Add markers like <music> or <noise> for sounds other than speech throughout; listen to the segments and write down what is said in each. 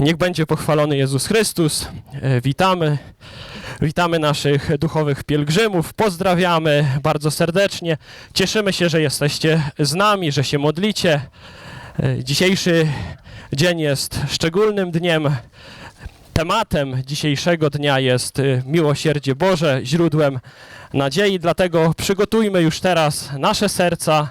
Niech będzie pochwalony Jezus Chrystus. E, Witamy. Witamy naszych duchowych pielgrzymów. Pozdrawiamy bardzo serdecznie. Cieszymy się, że jesteście z nami, że się modlicie. E, Dzisiejszy dzień jest szczególnym dniem. Tematem dzisiejszego dnia jest y, miłosierdzie Boże, źródłem nadziei. Dlatego przygotujmy już teraz nasze serca.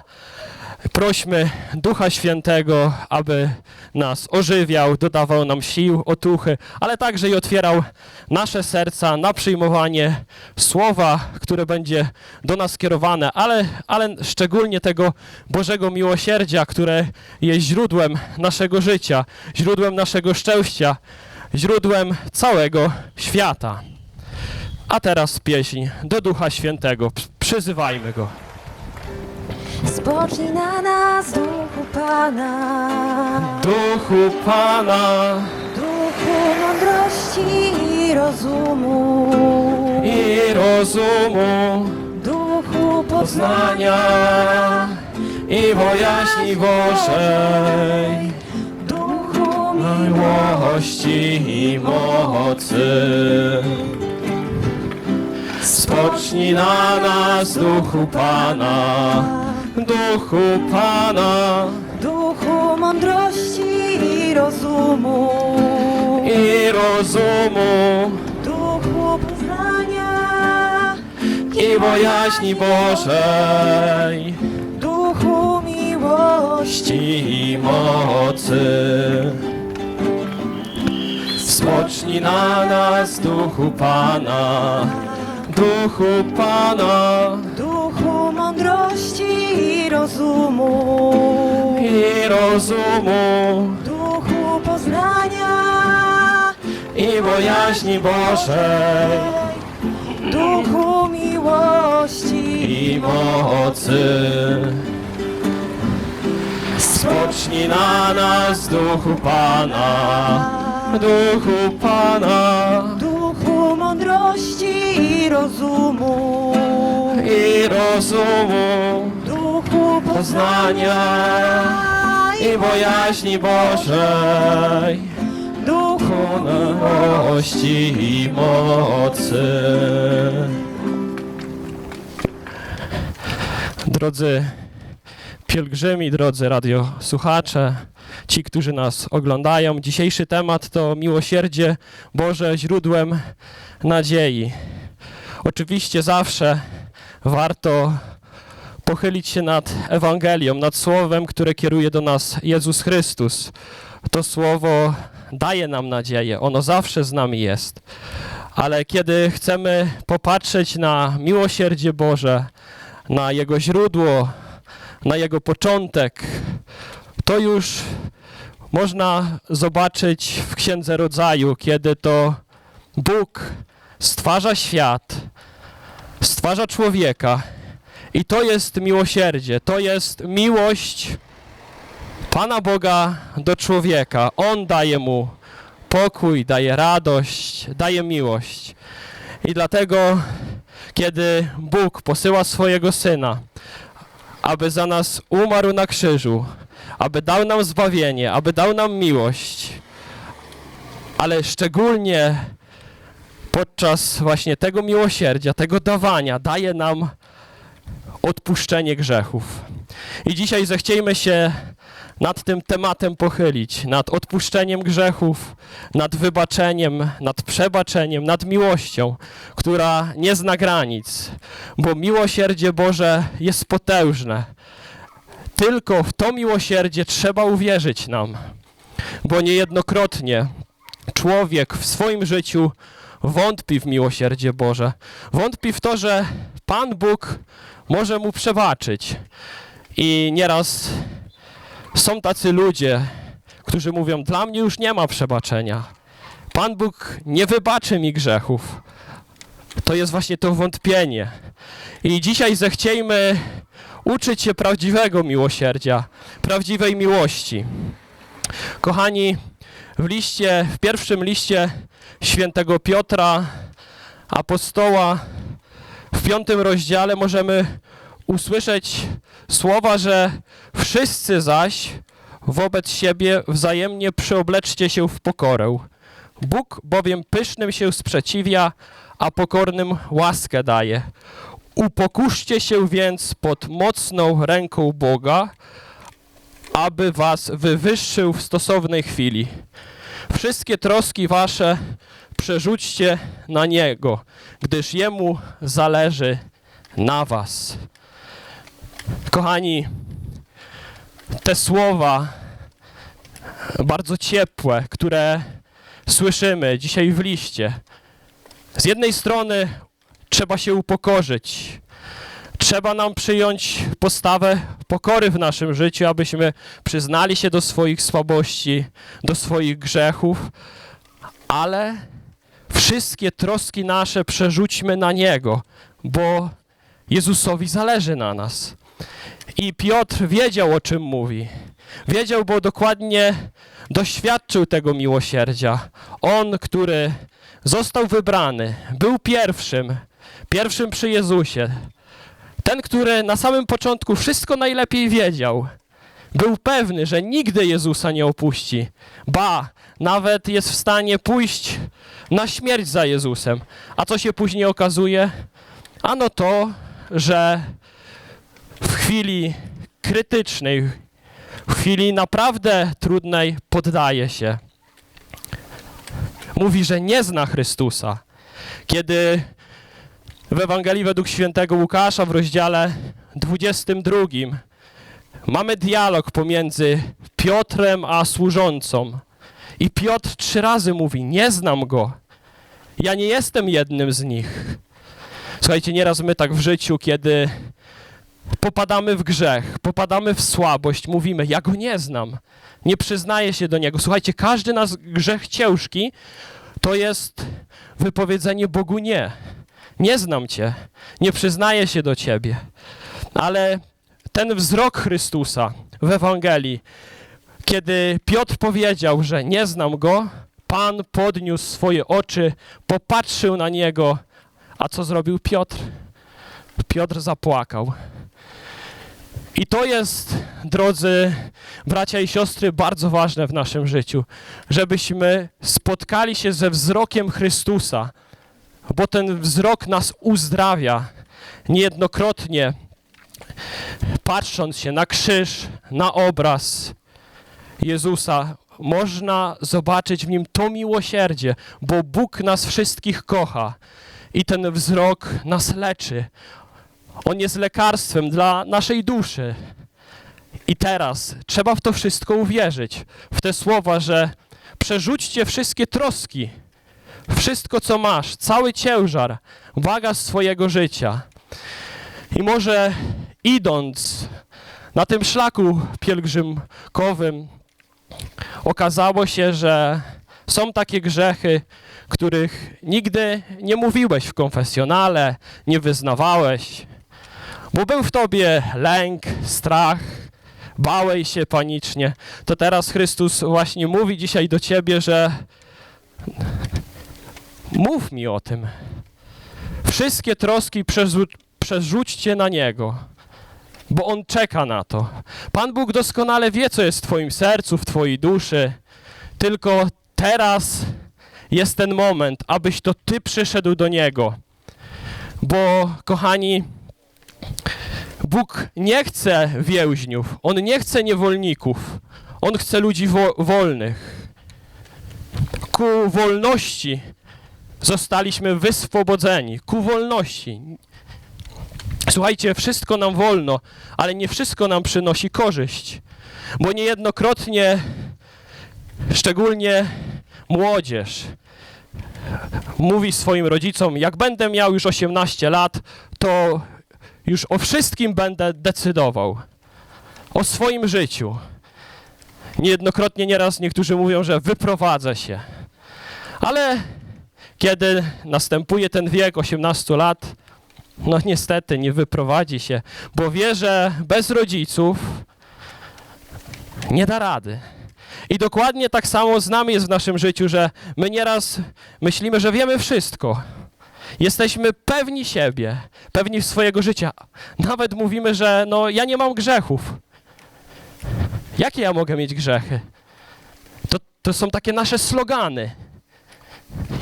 Prośmy Ducha Świętego, aby nas ożywiał, dodawał nam sił, otuchy, ale także i otwierał nasze serca na przyjmowanie słowa, które będzie do nas skierowane, ale, ale szczególnie tego Bożego miłosierdzia, które jest źródłem naszego życia, źródłem naszego szczęścia, źródłem całego świata. A teraz pieśń do Ducha Świętego. Przyzywajmy go. Spocznij na nas, Duchu Pana, Duchu Pana. Duchu mądrości i rozumu, i rozumu, Duchu poznania, i bojaźni Bożej, Duchu miłości, miłości i mocy. Spocznij na nas, Duchu Pana, Duchu Pana. Duchu mądrości i rozumu, i rozumu. Duchu poznania, i bojaźni Bożej, Duchu miłości, i mocy. Spocznij na nas, Duchu Pana, Duchu Pana i rozumu. i rozumu. Duchu poznania, i bojaźni Bożej. Duchu miłości, i mocy. Spocznij na nas, Duchu Pana, Duchu Pana. Duchu mądrości i rozumu, i rozumu poznania i bojaźni Bożej, Duchu i mocy. Drodzy pielgrzymi, drodzy radiosłuchacze, ci, którzy nas oglądają, dzisiejszy temat to miłosierdzie Boże źródłem nadziei. Oczywiście zawsze warto pochylić się nad Ewangelią, nad słowem, które kieruje do nas Jezus Chrystus. To słowo daje nam nadzieję, ono zawsze z nami jest. Ale kiedy chcemy popatrzeć na miłosierdzie Boże, na Jego źródło, na Jego początek, to już można zobaczyć w Księdze Rodzaju, kiedy to Bóg stwarza świat, stwarza człowieka i to jest miłosierdzie, to jest miłość Pana Boga do człowieka. On daje mu pokój, daje radość, daje miłość. I dlatego, kiedy Bóg posyła swojego Syna, aby za nas umarł na krzyżu, aby dał nam zbawienie, aby dał nam miłość, ale szczególnie podczas właśnie tego miłosierdzia, tego dawania, daje nam odpuszczenie grzechów. I dzisiaj zechciejmy się nad tym tematem pochylić, nad odpuszczeniem grzechów, nad wybaczeniem, nad przebaczeniem, nad miłością, która nie zna granic, bo miłosierdzie Boże jest potężne. Tylko w to miłosierdzie trzeba uwierzyć nam, bo niejednokrotnie człowiek w swoim życiu wątpi w miłosierdzie Boże. Wątpi w to, że Pan Bóg może mu przebaczyć. I nieraz są tacy ludzie, którzy mówią: Dla mnie już nie ma przebaczenia. Pan Bóg nie wybaczy mi grzechów. To jest właśnie to wątpienie. I dzisiaj zechciejmy uczyć się prawdziwego miłosierdzia, prawdziwej miłości. Kochani, w liście, w pierwszym liście świętego Piotra, apostoła, w piątym rozdziale możemy usłyszeć słowa, że wszyscy zaś wobec siebie wzajemnie przyobleczcie się w pokorę. Bóg bowiem pysznym się sprzeciwia, a pokornym łaskę daje. Upokurzcie się więc pod mocną ręką Boga, aby was wywyższył w stosownej chwili. Wszystkie troski wasze przerzućcie na Niego, gdyż Jemu zależy na was. Kochani, te słowa bardzo ciepłe, które słyszymy dzisiaj w liście, z jednej strony trzeba się upokorzyć. Trzeba nam przyjąć postawę pokory w naszym życiu, abyśmy przyznali się do swoich słabości, do swoich grzechów, ale wszystkie troski nasze przerzućmy na Niego, bo Jezusowi zależy na nas. I Piotr wiedział, o czym mówi. Wiedział, bo dokładnie doświadczył tego miłosierdzia. On, który został wybrany, był pierwszym, pierwszym przy Jezusie. Ten, który na samym początku wszystko najlepiej wiedział. Był pewny, że nigdy Jezusa nie opuści. Ba, nawet jest w stanie pójść na śmierć za Jezusem. A co się później okazuje? Ano to, że w chwili krytycznej, w chwili naprawdę trudnej poddaje się. Mówi, że nie zna Chrystusa. Kiedy w Ewangelii według świętego Łukasza w rozdziale 22 mamy dialog pomiędzy Piotrem a służącą. I Piotr trzy razy mówi: Nie znam go. Ja nie jestem jednym z nich. Słuchajcie, nieraz my tak w życiu, kiedy popadamy w grzech, popadamy w słabość, mówimy: Ja go nie znam. Nie przyznaję się do niego. Słuchajcie, każdy nasz grzech ciężki to jest wypowiedzenie Bogu nie. Nie znam Cię, nie przyznaję się do Ciebie. Ale ten wzrok Chrystusa w Ewangelii, kiedy Piotr powiedział, że nie znam Go, Pan podniósł swoje oczy, popatrzył na Niego, a co zrobił Piotr? Piotr zapłakał. I to jest, drodzy bracia i siostry, bardzo ważne w naszym życiu, żebyśmy spotkali się ze wzrokiem Chrystusa, bo ten wzrok nas uzdrawia. Niejednokrotnie patrząc się na krzyż, na obraz Jezusa, można zobaczyć w nim to miłosierdzie, bo Bóg nas wszystkich kocha i ten wzrok nas leczy. On jest lekarstwem dla naszej duszy. I teraz trzeba w to wszystko uwierzyć, w te słowa, że przerzućcie wszystkie troski, wszystko co masz, cały ciężar, bagaż swojego życia. I może idąc na tym szlaku pielgrzymkowym, okazało się, że są takie grzechy, których nigdy nie mówiłeś w konfesjonale, nie wyznawałeś, bo był w tobie lęk, strach, bałeś się panicznie. To teraz Chrystus właśnie mówi dzisiaj do ciebie, że mów mi o tym. Wszystkie troski przerzu- przerzućcie na Niego, bo On czeka na to. Pan Bóg doskonale wie, co jest w Twoim sercu, w Twojej duszy, tylko teraz jest ten moment, abyś to Ty przyszedł do Niego. Bo, kochani, Bóg nie chce więźniów, On nie chce niewolników, On chce ludzi wo- wolnych. Ku wolności zostaliśmy wyswobodzeni, ku wolności. Słuchajcie, wszystko nam wolno, ale nie wszystko nam przynosi korzyść, bo niejednokrotnie, szczególnie młodzież, mówi swoim rodzicom, jak będę miał już 18 lat, to już o wszystkim będę decydował. O swoim życiu. Niejednokrotnie nieraz niektórzy mówią, że wyprowadzę się. Ale kiedy następuje ten wiek 18 lat, no niestety nie wyprowadzi się, bo wie, że bez rodziców nie da rady. I dokładnie tak samo z nami jest w naszym życiu, że my nieraz myślimy, że wiemy wszystko. Jesteśmy pewni siebie, pewni swojego życia. Nawet mówimy, że no ja nie mam grzechów. Jakie ja mogę mieć grzechy? To, to są takie nasze slogany.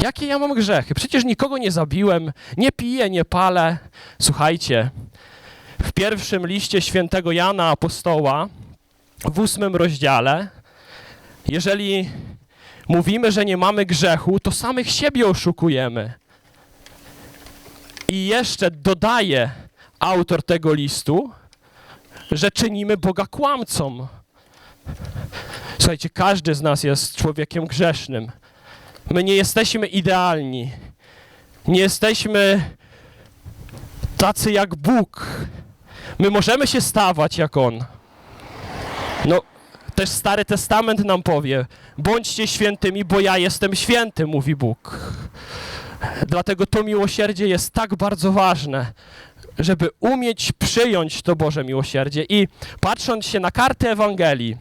Jakie ja mam grzechy? Przecież nikogo nie zabiłem, nie piję, nie palę. Słuchajcie, w pierwszym liście świętego Jana Apostoła, w ósmym rozdziale, jeżeli mówimy, że nie mamy grzechu, to samych siebie oszukujemy. I jeszcze dodaje autor tego listu, że czynimy Boga kłamcą. Słuchajcie, każdy z nas jest człowiekiem grzesznym. My nie jesteśmy idealni. Nie jesteśmy tacy jak Bóg. My możemy się stawać jak On. No, też Stary Testament nam powie: bądźcie świętymi, bo ja jestem święty, mówi Bóg. Dlatego to miłosierdzie jest tak bardzo ważne, żeby umieć przyjąć to Boże miłosierdzie. I patrząc się na kartę Ewangelii,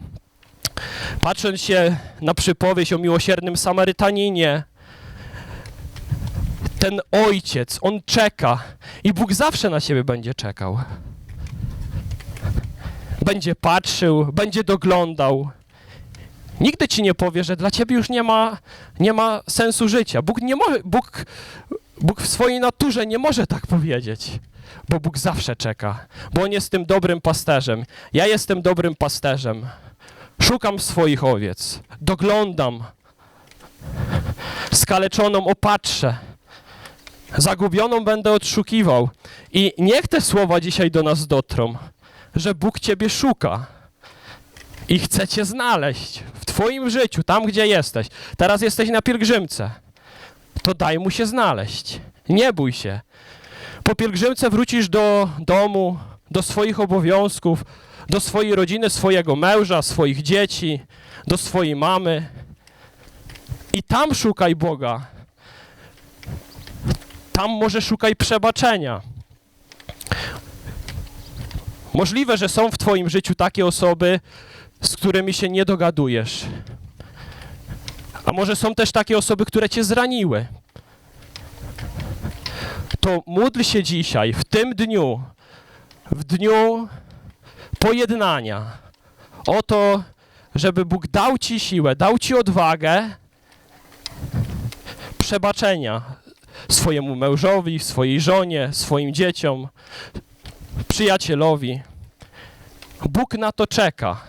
patrząc się na przypowieść o miłosiernym Samarytaninie, ten ojciec, on czeka i Bóg zawsze na siebie będzie czekał. Będzie patrzył, będzie doglądał. Nigdy ci nie powie, że dla ciebie już nie ma, nie ma sensu życia. Bóg nie może, Bóg, Bóg w swojej naturze nie może tak powiedzieć, bo Bóg zawsze czeka, bo On jest tym dobrym pasterzem. Ja jestem dobrym pasterzem. Szukam swoich owiec, doglądam, skaleczoną opatrzę, zagubioną będę odszukiwał. I niech te słowa dzisiaj do nas dotrą, że Bóg Ciebie szuka i chce Cię znaleźć w Twoim życiu, tam gdzie jesteś. Teraz jesteś na pielgrzymce, to daj Mu się znaleźć. Nie bój się. Po pielgrzymce wrócisz do domu, do swoich obowiązków, do swojej rodziny, swojego męża, swoich dzieci, do swojej mamy. I tam szukaj Boga. Tam może szukaj przebaczenia. Możliwe, że są w Twoim życiu takie osoby, z którymi się nie dogadujesz. A może są też takie osoby, które Cię zraniły. To módl się dzisiaj, w tym dniu, w dniu pojednania, o to, żeby Bóg dał Ci siłę, dał Ci odwagę przebaczenia swojemu mężowi, swojej żonie, swoim dzieciom, przyjacielowi. Bóg na to czeka.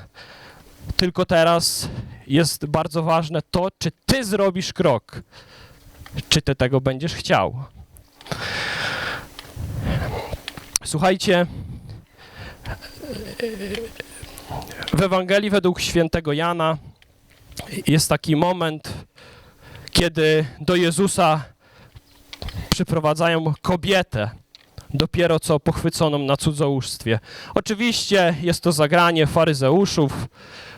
Tylko teraz jest bardzo ważne to, czy Ty zrobisz krok, czy Ty tego będziesz chciał. Słuchajcie, w Ewangelii według świętego Jana jest taki moment, kiedy do Jezusa przyprowadzają kobietę, dopiero co pochwyconą na cudzołóstwie. Oczywiście jest to zagranie faryzeuszów,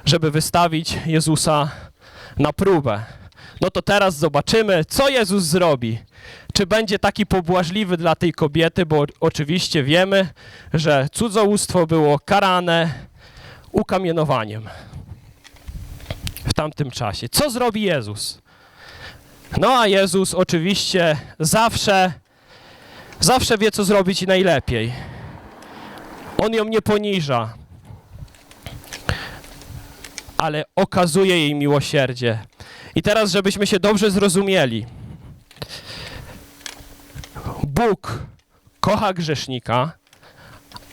żeby wystawić Jezusa na próbę. No to teraz zobaczymy, co Jezus zrobi. Czy będzie taki pobłażliwy dla tej kobiety, bo oczywiście wiemy, że cudzołóstwo było karane ukamienowaniem w tamtym czasie. Co zrobi Jezus? No a Jezus oczywiście zawsze, zawsze wie, co zrobić najlepiej. On ją nie poniża, ale okazuje jej miłosierdzie. I teraz, żebyśmy się dobrze zrozumieli. Bóg kocha grzesznika,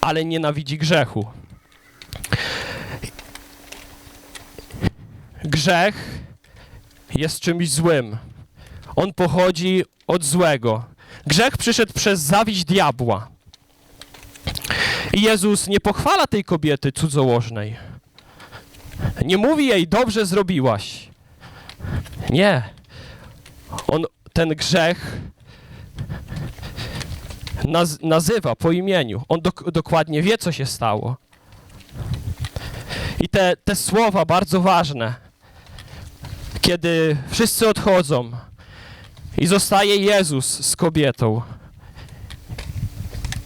ale nienawidzi grzechu. Grzech jest czymś złym. On pochodzi od złego. Grzech przyszedł przez zawiść diabła. I Jezus nie pochwala tej kobiety cudzołożnej. Nie mówi jej, dobrze zrobiłaś. Nie. On ten grzech naz nazywa po imieniu. On dok dokładnie wie, co się stało. I te, te słowa bardzo ważne, kiedy wszyscy odchodzą i zostaje Jezus z kobietą.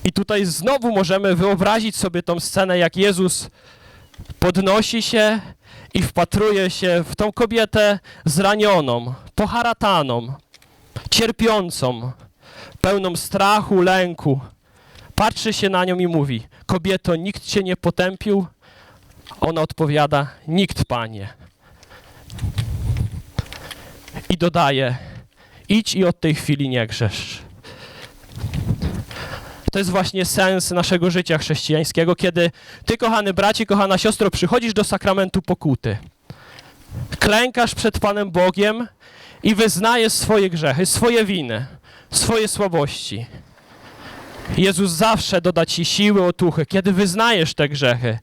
I tutaj znowu możemy wyobrazić sobie tą scenę, jak Jezus podnosi się i wpatruje się w tą kobietę zranioną, poharataną, cierpiącą, pełną strachu, lęku. Patrzy się na nią i mówi: Kobieto, nikt cię nie potępił, Ona odpowiada: Nikt, panie. I dodaje: Idź i od tej chwili nie grzesz. To jest właśnie sens naszego życia chrześcijańskiego, kiedy ty, kochany bracie, kochana siostro, przychodzisz do sakramentu pokuty. Klękasz przed Panem Bogiem i wyznajesz swoje grzechy, swoje winy, swoje słabości. Jezus zawsze doda ci siły, otuchy, kiedy wyznajesz te grzechy.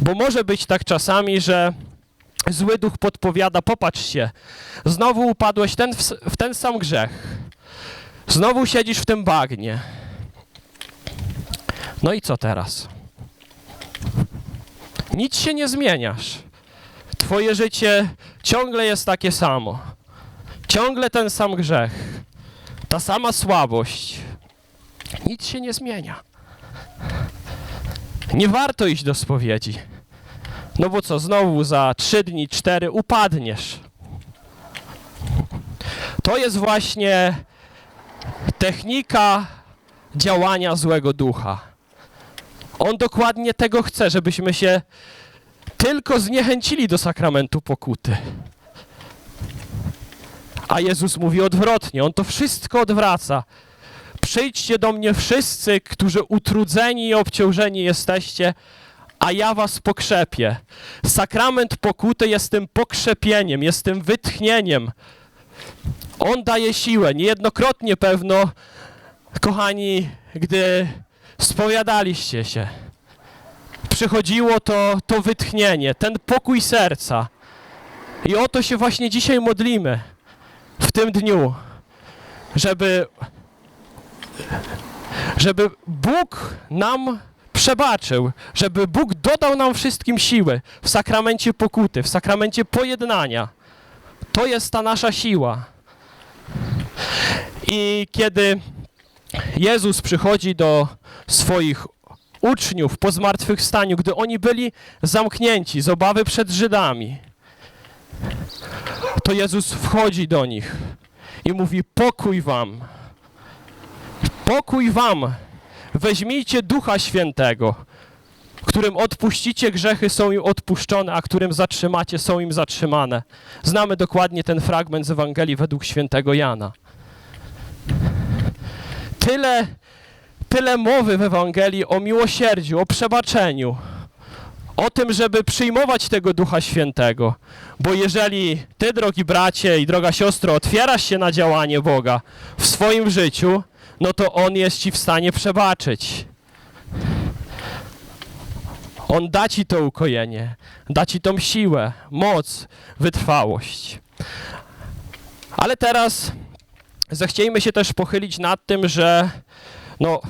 Bo może być tak czasami, że zły duch podpowiada, popatrz się, znowu upadłeś ten, w, w ten sam grzech. Znowu siedzisz w tym bagnie. No i co teraz? Nic się nie zmieniasz. Twoje życie ciągle jest takie samo. Ciągle ten sam grzech. Ta sama słabość. Nic się nie zmienia. Nie warto iść do spowiedzi. No bo co, znowu za trzy dni, cztery upadniesz. To jest właśnie technika działania złego ducha. On dokładnie tego chce, żebyśmy się tylko zniechęcili do sakramentu pokuty. A Jezus mówi odwrotnie, On to wszystko odwraca. Przyjdźcie do mnie wszyscy, którzy utrudzeni i obciążeni jesteście, a ja was pokrzepię. Sakrament pokuty jest tym pokrzepieniem, jest tym wytchnieniem. On daje siłę. Niejednokrotnie pewno, kochani, gdy spowiadaliście się, przychodziło to, to wytchnienie, ten pokój serca. I o to się właśnie dzisiaj modlimy w tym dniu, żeby, żeby Bóg nam przebaczył, żeby Bóg dodał nam wszystkim siły w sakramencie pokuty, w sakramencie pojednania. To jest ta nasza siła. I kiedy Jezus przychodzi do swoich uczniów po zmartwychwstaniu, gdy oni byli zamknięci z obawy przed Żydami, to Jezus wchodzi do nich i mówi: Pokój wam, pokój wam, weźmijcie Ducha Świętego, którym odpuścicie grzechy, są im odpuszczone, a którym zatrzymacie, są im zatrzymane. Znamy dokładnie ten fragment z Ewangelii według świętego Jana. Tyle, tyle mowy w Ewangelii o miłosierdziu, o przebaczeniu, o tym, żeby przyjmować tego Ducha Świętego. Bo jeżeli ty, drogi bracie i droga siostro, otwierasz się na działanie Boga w swoim życiu, no to On jest ci w stanie przebaczyć. On da ci to ukojenie, da ci tą siłę, moc, wytrwałość. Ale teraz zechciejmy się też pochylić nad tym, że no,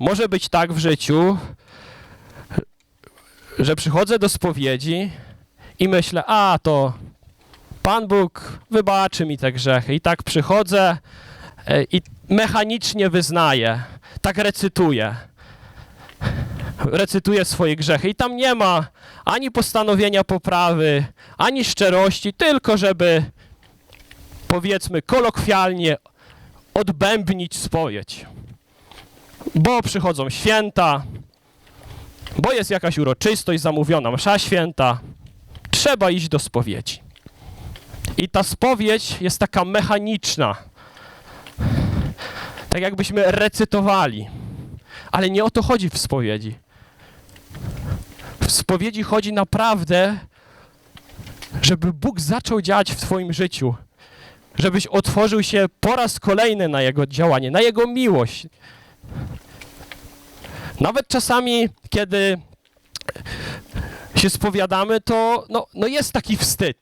może być tak w życiu, że przychodzę do spowiedzi i myślę, a to Pan Bóg wybaczy mi te grzechy. I tak przychodzę e, i mechanicznie wyznaję, tak recytuję. Recytuję swoje grzechy i tam nie ma ani postanowienia poprawy, ani szczerości, tylko żeby powiedzmy kolokwialnie odbębnić spowiedź. Bo przychodzą święta, bo jest jakaś uroczystość zamówiona, msza święta, trzeba iść do spowiedzi. I ta spowiedź jest taka mechaniczna. Tak jakbyśmy recytowali. Ale nie o to chodzi w spowiedzi. W spowiedzi chodzi naprawdę, żeby Bóg zaczął działać w Twoim życiu. Żebyś otworzył się po raz kolejny na Jego działanie, na Jego miłość. Nawet czasami, kiedy się spowiadamy, to no, no jest taki wstyd.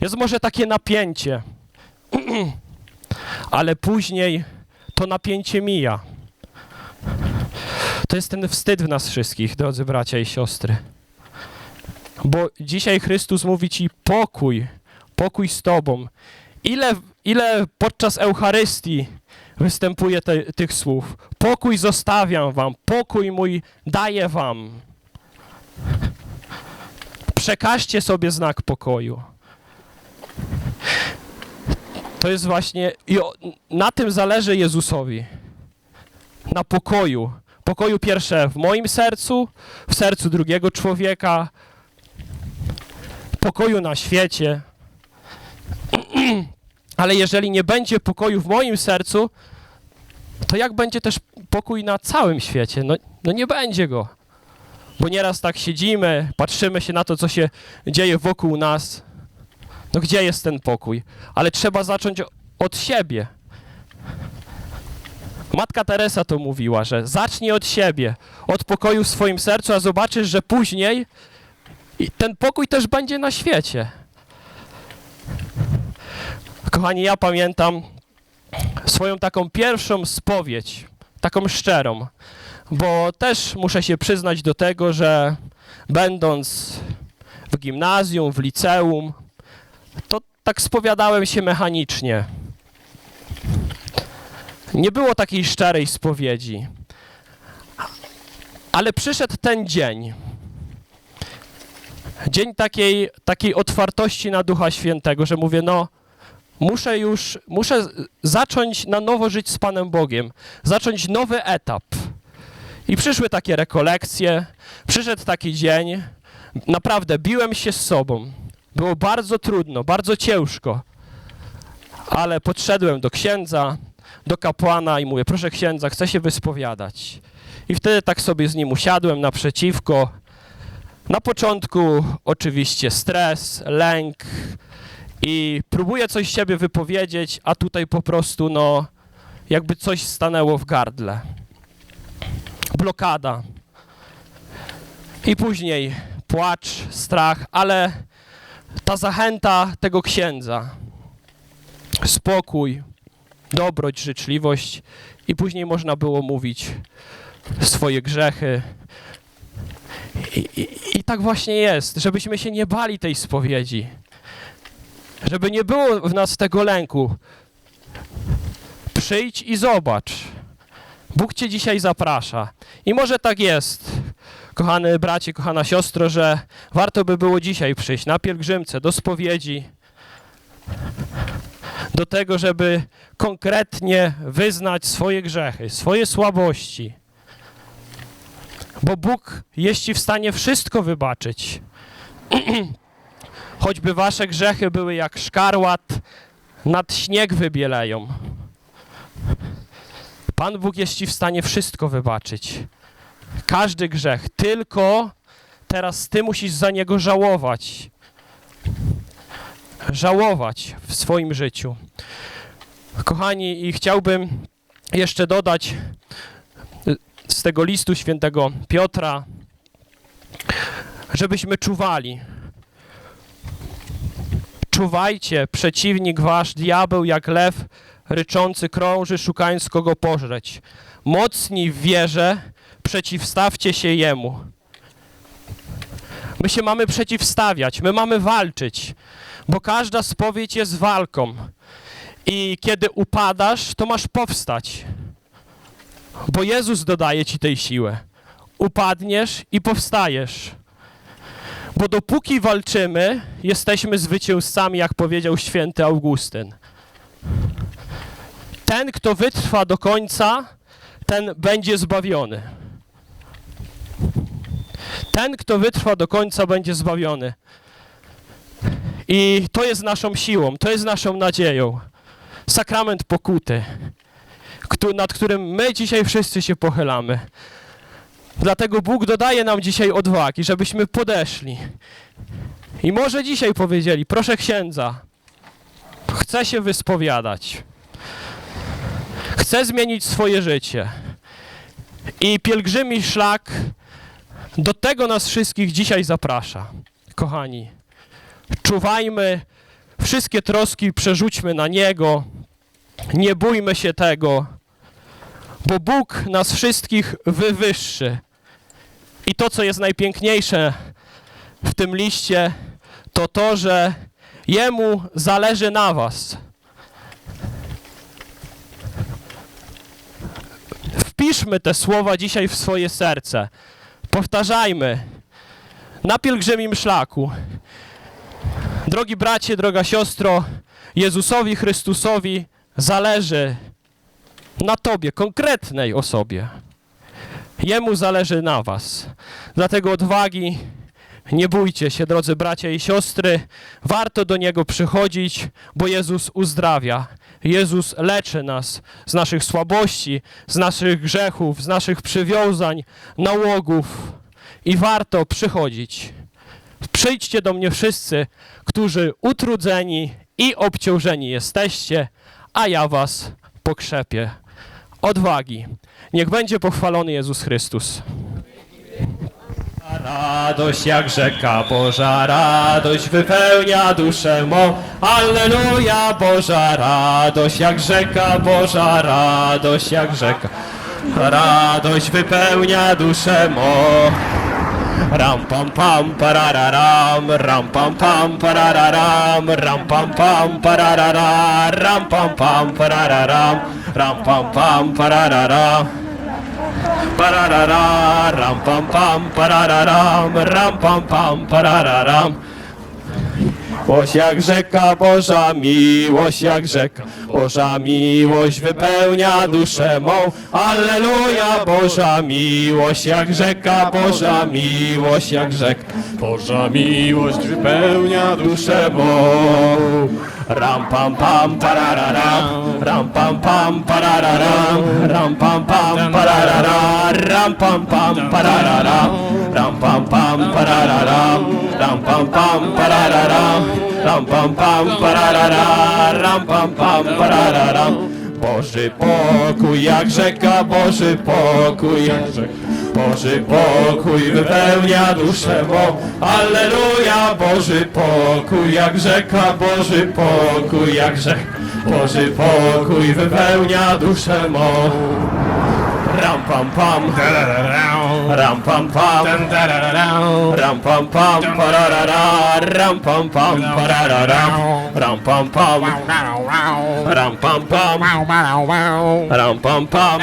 Jest może takie napięcie. <clears throat> Ale później to napięcie mija. To jest ten wstyd w nas wszystkich, drodzy bracia i siostry. Bo dzisiaj Chrystus mówi ci pokój, pokój z Tobą. Ile, ile podczas Eucharystii występuje te, tych słów? Pokój zostawiam Wam, pokój mój daję Wam. Przekażcie sobie znak pokoju. To jest właśnie, na tym zależy Jezusowi. Na pokoju. Pokoju pierwsze w moim sercu, w sercu drugiego człowieka, pokoju na świecie. Ale jeżeli nie będzie pokoju w moim sercu, to jak będzie też pokój na całym świecie? No, no nie będzie go. Bo nieraz tak siedzimy, patrzymy się na to, co się dzieje wokół nas. No gdzie jest ten pokój? Ale trzeba zacząć od siebie. Matka Teresa to mówiła, że zacznij od siebie, od pokoju w swoim sercu, a zobaczysz, że później ten pokój też będzie na świecie. Kochani, ja pamiętam swoją taką pierwszą spowiedź, taką szczerą, bo też muszę się przyznać do tego, że będąc w gimnazjum, w liceum, to tak spowiadałem się mechanicznie. Nie było takiej szczerej spowiedzi. Ale przyszedł ten dzień. Dzień takiej, takiej otwartości na Ducha Świętego, że mówię, no, muszę już, muszę zacząć na nowo żyć z Panem Bogiem, zacząć nowy etap. I przyszły takie rekolekcje, przyszedł taki dzień, naprawdę biłem się z sobą. Było bardzo trudno, bardzo ciężko, ale podszedłem do księdza, do kapłana i mówię, proszę księdza, chcę się wyspowiadać. I wtedy tak sobie z nim usiadłem naprzeciwko. Na początku oczywiście stres, lęk i próbuję coś z siebie wypowiedzieć, a tutaj po prostu no jakby coś stanęło w gardle. Blokada. I później płacz, strach, ale ta zachęta tego księdza, spokój, dobroć, życzliwość i później można było mówić swoje grzechy. I, i, I tak właśnie jest, żebyśmy się nie bali tej spowiedzi, żeby nie było w nas tego lęku. Przyjdź i zobacz. Bóg Cię dzisiaj zaprasza. I może tak jest, kochany bracie, kochana siostro, że warto by było dzisiaj przyjść na pielgrzymce, do spowiedzi, do tego, żeby konkretnie wyznać swoje grzechy, swoje słabości. Bo Bóg jest Ci w stanie wszystko wybaczyć. <clears throat> Choćby Wasze grzechy były jak szkarłat, nad śnieg wybieleją. Pan Bóg jest Ci w stanie wszystko wybaczyć. Każdy grzech, tylko teraz Ty musisz za niego żałować. Żałować w swoim życiu. Kochani, i chciałbym jeszcze dodać y, z tego listu świętego Piotra, żebyśmy czuwali. Czuwajcie, przeciwnik wasz, diabeł, jak lew ryczący krąży, szukając kogo pożreć. Mocni w wierze, przeciwstawcie się jemu. My się mamy przeciwstawiać, my mamy walczyć, bo każda spowiedź jest walką. I kiedy upadasz, to masz powstać, bo Jezus dodaje ci tej siły. Upadniesz i powstajesz. Bo dopóki walczymy, jesteśmy zwycięzcami, jak powiedział święty Augustyn. Ten, kto wytrwa do końca, ten będzie zbawiony. Ten, kto wytrwa do końca, będzie zbawiony. I to jest naszą siłą, to jest naszą nadzieją. Sakrament pokuty, nad którym my dzisiaj wszyscy się pochylamy. Dlatego Bóg dodaje nam dzisiaj odwagi, żebyśmy podeszli. I może dzisiaj powiedzieli, proszę księdza, chcę się wyspowiadać. Chcę zmienić swoje życie. I pielgrzymi szlak do tego nas wszystkich dzisiaj zaprasza. Kochani, czuwajmy, wszystkie troski przerzućmy na Niego, nie bójmy się tego, bo Bóg nas wszystkich wywyższy. I to, co jest najpiękniejsze w tym liście, to to, że Jemu zależy na Was. Wpiszmy te słowa dzisiaj w swoje serce. Powtarzajmy na pielgrzymim szlaku. Drogi bracie, droga siostro, Jezusowi Chrystusowi zależy na Tobie, konkretnej osobie. Jemu zależy na was. Dlatego odwagi nie bójcie się, drodzy bracia i siostry. Warto do Niego przychodzić, bo Jezus uzdrawia. Jezus leczy nas z naszych słabości, z naszych grzechów, z naszych przywiązań, nałogów. I warto przychodzić. Przyjdźcie do mnie wszyscy, którzy utrudzeni i obciążeni jesteście, a ja was pokrzepię. Odwagi. Niech będzie pochwalony Jezus Chrystus. Radość jak rzeka Boża, radość wypełnia duszę mą. Alleluja, Boża radość jak rzeka Boża, radość jak rzeka. Radość wypełnia duszę mą. Ram pam pam parararam, ram pam pam parararam, ram pam pam pararara, ram pam pam parararam, ram pam pam parararam. Pararara, ram pam pam, parararam, ram pam pam, parararam. Miłość jak rzeka, Boża miłość jak rzeka, Boża miłość wypełnia duszę mą. Alleluja, Boża miłość jak rzeka, Boża miłość jak rzeka, Boża miłość wypełnia duszę mą. Ram pam pam parararam, ram pam pam parararam, ram pam pam parararam, ram pam pam parararam, ram pam pam parararam, ram pam pam parararam, ram pam pam parararam, ram pam pam parararam. Boży pokój jak rzeka, Boży pokój jak rzeka. Boży pokój wypełnia duszę mą. Alleluja, Boży pokój jak rzeka, Boży pokój jak rzeka. Boży pokój wypełnia duszę mą. Ram pam pam, ram pam pam, ram pam pam, pararara, ram pam pam, pararara, ram pam pam, ram pam pam, ram pam pam,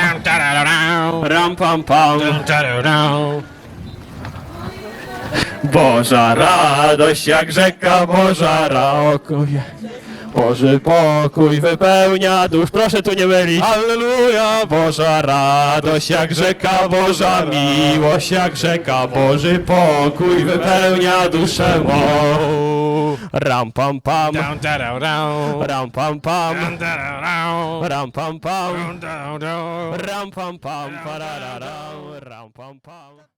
ram pam pam. Boża radość jak rzeka, Boża radość. Boży pokój wypełnia dusz. Proszę tu nie mylić. Alleluja! Boża radość jak rzeka, Boża miłość jak rzeka. Boży pokój wypełnia duszę mą. Ram pam pam, ram pam pam, ram pam pam, ram pam pam, parararam, ram pam pam.